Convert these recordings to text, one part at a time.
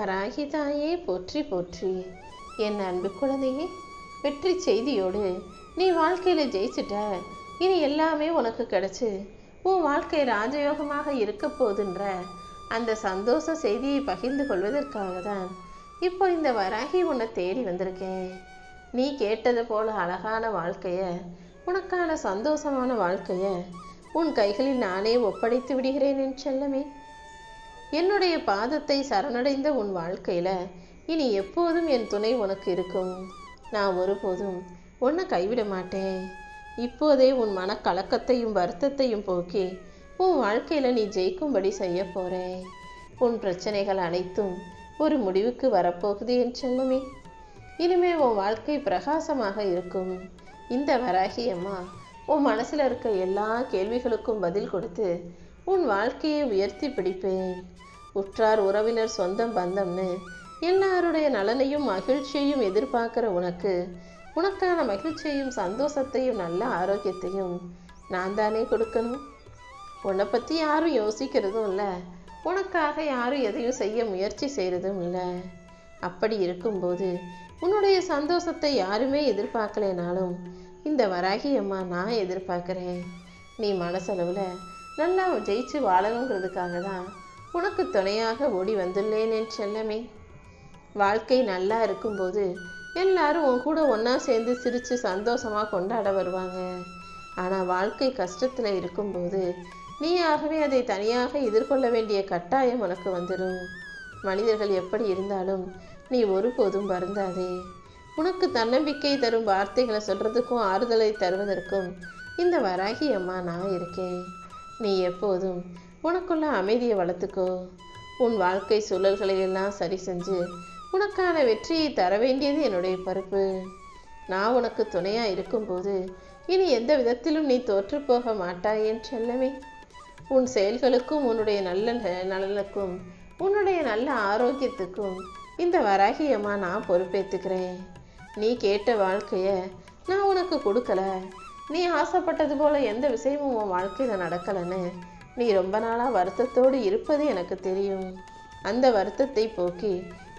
வராகி தாயே போற்றி போற்றி. என் அன்பு குழந்தையே வெற்றி செய்தியோடு நீ வாழ்க்கையில் ஜெயிச்சிட்ட. இனி எல்லாமே உனக்கு கிடச்சி. உன் வாழ்க்கை ராஜயோகமாக இருக்க போதுன்ற அந்த சந்தோஷ செய்தியை பகிர்ந்து கொள்வதற்காக தான் இப்போ இந்த வராகி உன்னை தேடி வந்திருக்கேன். நீ கேட்டது போல அழகான வாழ்க்கையை உனக்கான சந்தோஷமான வாழ்க்கையை உன் கைகளில் நானே ஒப்படைத்து விடுகிறேன் என் செல்லமே. என்னுடைய பாதத்தை சரணடைந்த உன் வாழ்க்கையில் இனி எப்போதும் என் துணை உனக்கு இருக்கும். நான் ஒருபோதும் உன்னை கைவிட மாட்டேன். இப்போதே உன் மனக்கலக்கத்தையும் வருத்தத்தையும் போக்கி உன் வாழ்க்கையில் நீ ஜெயிக்கும்படி செய்ய போகிறேன் உன் பிரச்சனைகள் அனைத்தும் ஒரு முடிவுக்கு வரப்போகுது என் செல்லமே. இனிமே உன் வாழ்க்கை பிரகாசமாக இருக்கும். இந்த வராகி அம்மா உன் மனசில் இருக்க எல்லா கேள்விகளுக்கும் பதில் கொடுத்து உன் வாழ்க்கையை உயர்த்தி பிடிப்பேன். உற்றார் உறவினர் சொந்தம் பந்தம்னு எல்லாருடைய நலனையும் மகிழ்ச்சியையும் எதிர்பார்க்குற உனக்கு உனக்கான மகிழ்ச்சியையும் சந்தோஷத்தையும் நல்ல ஆரோக்கியத்தையும் நான் தானே கொடுக்கணும்? உன்னை பற்றி யாரும் யோசிக்கிறதும் இல்லை. உனக்காக யாரும் எதையும் செய்ய முயற்சி செய்கிறதும் இல்லை. அப்படி இருக்கும்போது உன்னுடைய சந்தோஷத்தை யாருமே எதிர்பார்க்கலைனாலும் இந்த வராகி அம்மா நான் எதிர்பார்க்குறேன். நீ மனசளவில் நல்லா ஜெயிச்சு வாழணுங்கிறதுக்காக தான் உனக்கு துணையாக ஓடி வந்துள்ளேன் என் செல்லமே. வாழ்க்கை நல்லா இருக்கும்போது எல்லாரும் உன் கூட ஒன்றா சேர்ந்து சிரித்து சந்தோஷமாக கொண்டாட வருவாங்க. ஆனால் வாழ்க்கை கஷ்டத்தில் இருக்கும்போது நீயாகவே அதை தனியாக எதிர்கொள்ள வேண்டிய கட்டாயம் உனக்கு வந்துடும் மனிதர்கள் எப்படி இருந்தாலும் நீ ஒருபோதும் வருந்தாதே. உனக்கு தன்னம்பிக்கை தரும் வார்த்தைகளை சொல்கிறதுக்கும் ஆறுதலை தருவதற்கும் இந்த வராகி அம்மா நான் இருக்கேன். நீ எப்போதும் உனக்குள்ள அமைதியை வளர்த்துக்கோ. உன் வாழ்க்கை சூழல்களை எல்லாம் சரி செஞ்சு உனக்கான வெற்றியை தர வேண்டியது என்னுடைய பொறுப்பு. நான் உனக்கு துணையா இருக்கும்போது இனி எந்த விதத்திலும் நீ தோற்று போக மாட்டாய் என் செல்லமே. உன் செயல்களுக்கும் உன்னுடைய நல்ல ந- நலனுக்கும் உன்னுடைய நல்ல ஆரோக்கியத்துக்கும் இந்த வராகியமாக நான் பொறுப்பேற்றுக்கிறேன் நீ கேட்ட வாழ்க்கைய நான் உனக்கு கொடுக்கல. நீ ஆசைப்பட்டது போல எந்த விஷயமும் உன் வாழ்க்கையில் நடக்கலைன்னு நீ ரொம்ப நாளாக வருத்தத்தோடு இருப்பது எனக்கு தெரியும். அந்த வருத்தத்தை போக்கி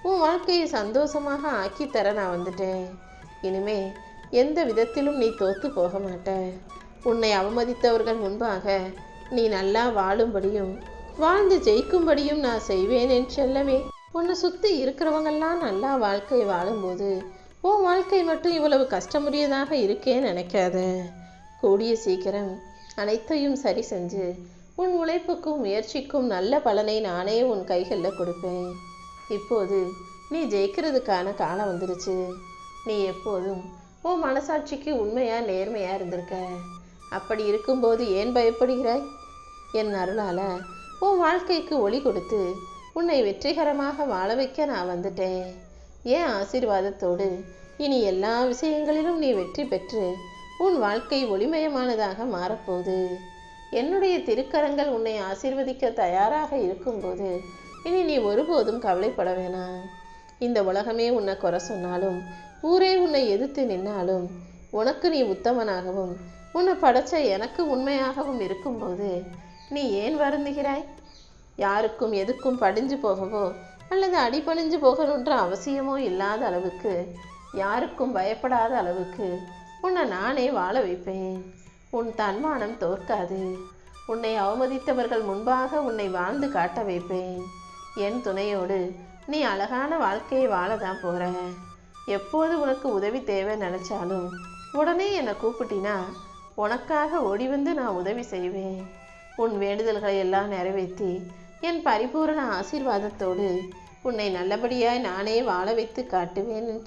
உன் வாழ்க்கையை சந்தோஷமாக ஆக்கி தர நான் வந்துட்டேன். இனிமே எந்த விதத்திலும் நீ தோத்து போக மாட்ட. உன்னை அவமதித்தவர்கள் முன்பாக நீ நல்லா வாழும்படியும் வாழ்ந்து ஜெயிக்கும்படியும் நான் செய்வேன் என் சொல்லவே உன்னை சுற்றி இருக்கிறவங்கெல்லாம் நல்லா வாழ்க்கை வாழும்போது உன் வாழ்க்கை மட்டும் இவ்வளவு கஷ்டமுடியதாக இருக்கேன்னு நினைக்காத. கூடிய சீக்கிரம் அனைத்தையும் சரி செஞ்சு உன் உழைப்புக்கும் முயற்சிக்கும் நல்ல பலனை நானே உன் கைகளில் கொடுப்பேன். இப்போது நீ ஜெயிக்கிறதுக்கான காலம் வந்துருச்சு. நீ எப்போதும் உன் மனசாட்சிக்கு உண்மையாக நேர்மையாக இருந்திருக்க. அப்படி இருக்கும்போது ஏன் பயப்படுகிறாய்? என் அருளால் உன் வாழ்க்கைக்கு ஒளி கொடுத்து உன்னை வெற்றிகரமாக வாழ வைக்க நான் வந்துட்டேன். ஏன் ஆசீர்வாதத்தோடு இனி எல்லா விஷயங்களிலும் நீ வெற்றி பெற்று உன் வாழ்க்கை ஒளிமயமானதாக மாறப்போகுது. என்னுடைய திருக்கரங்கள் உன்னை ஆசீர்வதிக்க தயாராக இருக்கும்போது இனி நீ ஒருபோதும் கவலைப்பட வேணாம். இந்த உலகமே உன்னை குறை சொன்னாலும் ஊரே உன்னை எதிர்த்து நின்னாலும் உனக்கு நீ உத்தமனாகவும் உன்னை படைச்ச எனக்கு உண்மையாகவும் இருக்கும்போது நீ ஏன் வருந்துகிறாய்? யாருக்கும் எதுக்கும் படிஞ்சு போகவோ அல்லது அடிபணிஞ்சு போகணுன்ற அவசியமோ இல்லாத அளவுக்கு யாருக்கும் பயப்படாத அளவுக்கு உன்னை நானே வாழ வைப்பேன். உன் தன்மானம் தோற்காது. உன்னை அவமதித்தவர்கள் முன்பாக உன்னை வாழ்ந்து காட்ட வைப்பேன். என் துணையோடு நீ அழகான வாழ்க்கையை வாழதான் போற. எப்போது உனக்கு உதவி தேவை நினைச்சாலும் உடனே என்னை கூப்பிட்டினா உனக்காக ஓடி வந்து நான் உதவி செய்வேன். உன் வேண்டுதல்களை எல்லாம் நிறைவேற்றி என் பரிபூரண ஆசீர்வாதத்தோடு உன்னை நல்லபடியாய் நானே வாழ வைத்து காட்டுவேன் என்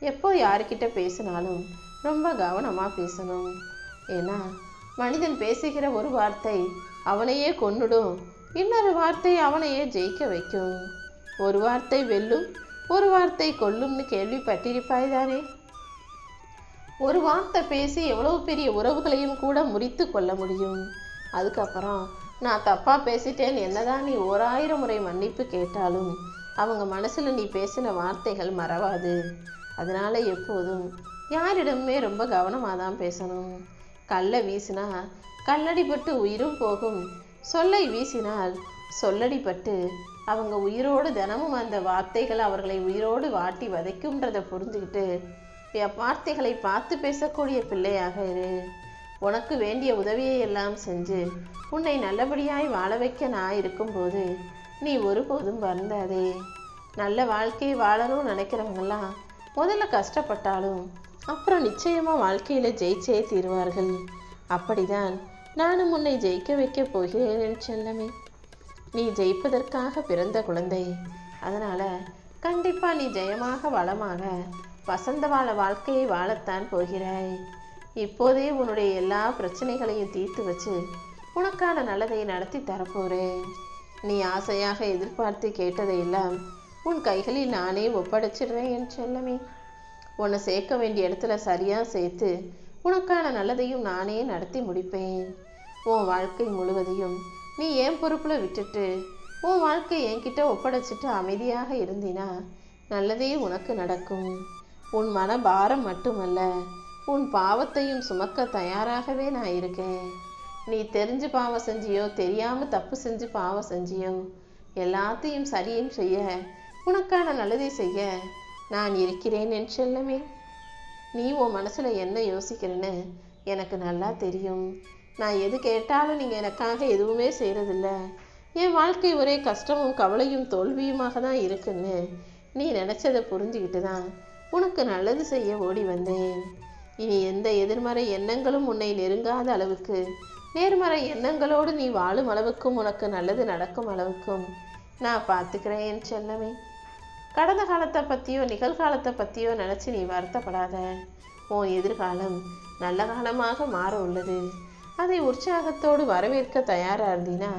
எப்போ யாருக்கிட்ட பேசினாலும் ரொம்ப கவனமாக பேசணும். ஏன்னா மனிதன் பேசுகிற ஒரு வார்த்தை அவனையே கொன்னுடும். இன்னொரு வார்த்தை அவனையே ஜெயிக்க வைக்கும். ஒரு வார்த்தை வெல்லும் ஒரு வார்த்தை கொல்லும்னு கேள்விப்பட்டிருப்பாய் தானே? ஒரு வார்த்தை பேசி எவ்வளவு பெரிய உறவுகளையும் கூட முறித்து கொள்ள முடியும். அதுக்கப்புறம் நான் தப்பாக பேசிட்டேன். என்னதான் நீ ஓராயிரம் முறை மன்னிப்பு கேட்டாலும் அவங்க மனசில் நீ பேசின வார்த்தைகள் மறவாது. அதனால் எப்போதும் யாரிடமுமே ரொம்ப கவனமாக தான் பேசணும். கல்லை வீசினா கல்லடிப்பட்டு உயிரும் போகும். சொல்லை வீசினால் சொல்லடிப்பட்டு அவங்க உயிரோடு தினமும் அந்த வார்த்தைகள் அவர்களை உயிரோடு வாட்டி வதைக்கும்ன்றதை புரிஞ்சுக்கிட்டு என் வார்த்தைகளை பார்த்து பேசக்கூடிய பிள்ளையாக இரு. உனக்கு வேண்டிய உதவியை எல்லாம் செஞ்சு உன்னை நல்லபடியாய் வாழ வைக்க நான் இருக்கும்போது நீ ஒருபோதும் வருந்தாதே. நல்ல வாழ்க்கையை வாழணும்னு நினைக்கிறவங்கெல்லாம் முதல்ல கஷ்டப்பட்டாலும் அப்புறம் நிச்சயமாக வாழ்க்கையில் ஜெயிச்சே தீர்வார்கள். அப்படிதான் நானும் உன்னை ஜெயிக்க வைக்க போகிறேன் என் செல்லமே. நீ ஜெயிப்பதற்காக பிறந்த குழந்தை. அதனால் கண்டிப்பாக நீ ஜெயமாக வளமாக வசந்த வாழ வாழ்க்கையை வாழத்தான் போகிறாய். இப்போதே உன்னுடைய எல்லா பிரச்சனைகளையும் தீர்த்து வச்சு உனக்கான நல்லதை நடத்தி தரப்போறேன் நீ ஆசையாக எதிர்பார்த்து கேட்டதையெல்லாம் உன் கைகளில் நானே ஒப்படைச்சிடுறேன் என் செல்லமே. உன்னை சேர்க்க வேண்டிய இடத்துல சரியாக சேர்த்து உனக்கான நல்லதையும் நானே நடத்தி முடிப்பேன். உன் வாழ்க்கை முழுவதையும் நீ ஏன் பொறுப்பில் விட்டுட்டு உன் வாழ்க்கை என்கிட்ட ஒப்படைச்சிட்டு அமைதியாக இருந்தினா நல்லதே உனக்கு நடக்கும். உன் மன பாரம் மட்டுமல்ல உன் பாவத்தையும் சுமக்க தயாராகவே நான் இருக்கேன். நீ தெரிஞ்சு பாவம் செஞ்சியோ தெரியாமல் தப்பு செஞ்சு பாவம் செஞ்சியோ எல்லாத்தையும் சரியும் செய்ய உனக்கான நல்லதை செய்ய நான் இருக்கிறேன் என் செல்லமே. நீ உன் மனசில் என்ன யோசிக்கிறேன்னு எனக்கு நல்லா தெரியும். நான் எது கேட்டாலும் நீங்கள் எனக்காக எதுவுமே செய்கிறதில்ல என் வாழ்க்கை ஒரே கஷ்டமும் கவலையும் தோல்வியுமாக தான் இருக்குன்னு நீ நினச்சதை புரிஞ்சுக்கிட்டு தான் உனக்கு நல்லது செய்ய ஓடி வந்தேன். இனி எந்த எதிர்மறை எண்ணங்களும் உன்னை நெருங்காத அளவுக்கு நேர்மறை எண்ணங்களோடு நீ வாழும் அளவுக்கும் உனக்கு நல்லது நடக்கும் அளவுக்கும் நான் பார்த்துக்கிறேன் என் செல்லமே. கடந்த காலத்தை பற்றியோ நிகழ்காலத்தை பற்றியோ நினச்சி நீ வருத்தப்படாத. உன் எதிர்காலம் நல்ல காலமாக மாற உள்ளது. அதை உற்சாகத்தோடு வரவேற்க தயாராக இருந்தீனா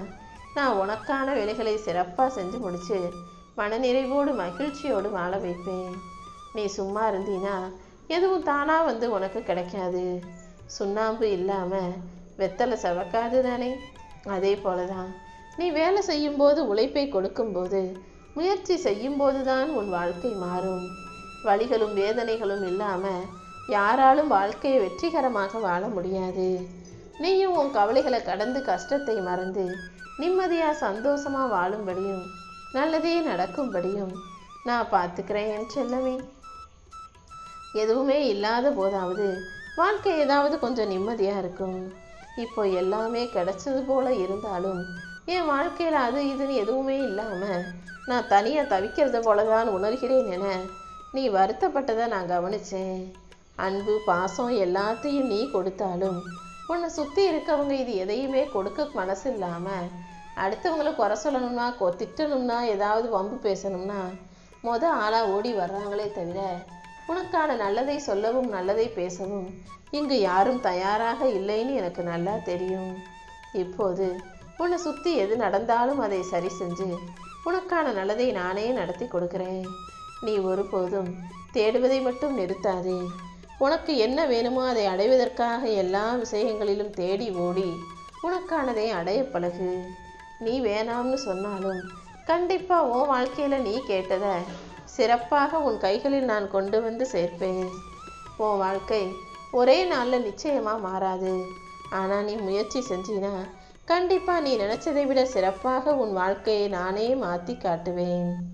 நான் உனக்கான வேலைகளை சிறப்பாக செஞ்சு முடிச்சு மனநிறைவோடு மகிழ்ச்சியோடு வாழ வைப்பேன். நீ சும்மா இருந்தீனா எதுவும் தானாக வந்து உனக்கு கிடைக்காது. சுண்ணாம்பு இல்லாமல் வெத்தலை சவக்காது தானே? அதே போல தான் நீ வேலை செய்யும்போது உழைப்பை கொடுக்கும்போது முயற்சி செய்யும்போது தான் உன் வாழ்க்கை மாறும். வழிகளும் வேதனைகளும் இல்லாமல் யாராலும் வாழ்க்கையை வெற்றிகரமாக வாழ முடியாது. நீயும் உன் கவலைகளை கடந்து கஷ்டத்தை மறந்து நிம்மதியா சந்தோஷமா வாழும்படியும் நல்லதே நடக்கும்படியும் நான் பார்த்துக்கிறேன் என் செல்லமே. எதுவுமே இல்லாத போதாவது வாழ்க்கை ஏதாவது கொஞ்சம் நிம்மதியாக இருக்கும். இப்போ எல்லாமே கிடைச்சது போல இருந்தாலும் என் வாழ்க்கையில் அது இதுன்னு எதுவுமே இல்லாமல் நான் தனியாக தவிக்கிறது போல தான் உணர்கிறேன் என நீ வருத்தப்பட்டதை நான் கவனித்தேன் அன்பு பாசம் எல்லாத்தையும் நீ கொடுத்தாலும் உன்னை சுற்றி இருக்கவங்க இது எதையுமே கொடுக்க மனசு இல்லாமல் அடுத்தவங்கள குறை சொல்லணும்னா கொ திட்டணும்னா ஏதாவது வம்பு பேசணும்னா மொத ஆளாக ஓடி வர்றாங்களே தவிர உனக்கான நல்லதை சொல்லவும் நல்லதை பேசவும் இங்கு யாரும் தயாராக இல்லைன்னு எனக்கு நல்லா தெரியும். இப்போது உன்னை சுற்றி எது நடந்தாலும் அதை சரி செஞ்சு உனக்கான நல்லதை நானே நடத்தி கொடுக்குறேன். நீ ஒருபோதும் தேடுவதை மட்டும் நிறுத்தாதே. உனக்கு என்ன வேணுமோ அதை அடைவதற்காக எல்லா விஷயங்களிலும் தேடி ஓடி உனக்கானதை அடைய பழகு. நீ வேணாம்னு சொன்னாலும் கண்டிப்பாக உன் வாழ்க்கையில் நீ கேட்டதை சிறப்பாக உன் கைகளில் நான் கொண்டு வந்து சேர்ப்பேன். உன் வாழ்க்கை ஒரே நாளில் நிச்சயமாக மாறாது. ஆனால் நீ முயற்சி செஞ்சினா கண்டிப்பாக நீ நினச்சதை விட சிறப்பாக உன் வாழ்க்கையை நானே மாற்றி காட்டுவேன்.